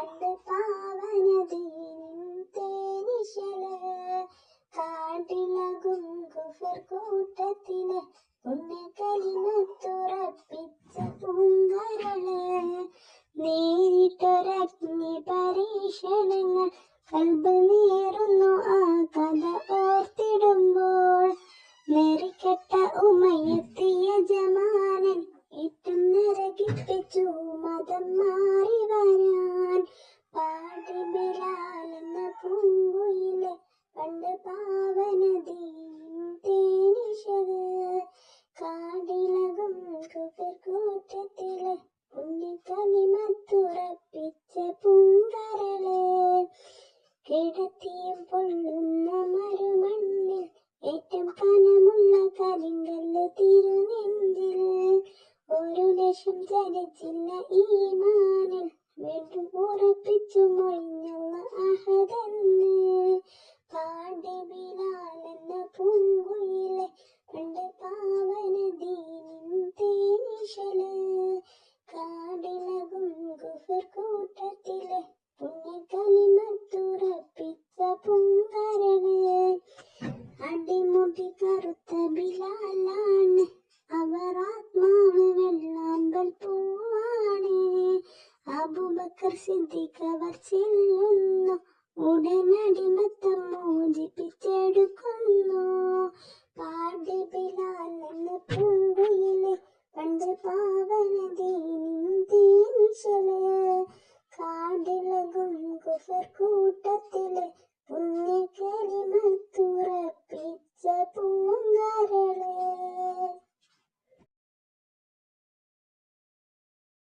കണ്ട പാവനദീനും തേനിശൽ കാട്ടിലകും കുഫർ കൂട്ടത്തിന് പുണ്യ കലിമത്തുറപ്പിച്ച പൂങ്കരൾ. നേരിട്ടൊരഗ്നി പരീക്ഷണങ്ങൾ കൽബ് നേറുന്നു ആ കഥ ഓർത്തിടുമ്പോൾ നെറിക്കട്ട ഉമയെത്തിയ ജമാനൻ ഏറ്റവും നിറകിപ്പിച്ചു മതം മാറി കിടത്തിയും പൊള്ളുന്ന മരുമണ്ണിൽ ഏറ്റം കരിങ്കല്ല് ഒരു ലക്ഷം ചലിച്ചില്ല ഈ മാനിൽ വീണ്ടും ഉറപ്പിച്ചു അബുബക്കർ സിദ്ദിഖ് അവർ ചെല്ലുന്നു. ഉടനടിമത്തം മോചിപ്പിച്ചെടുക്കുന്നു. കുഫർ കൂട്ടത്തിൽ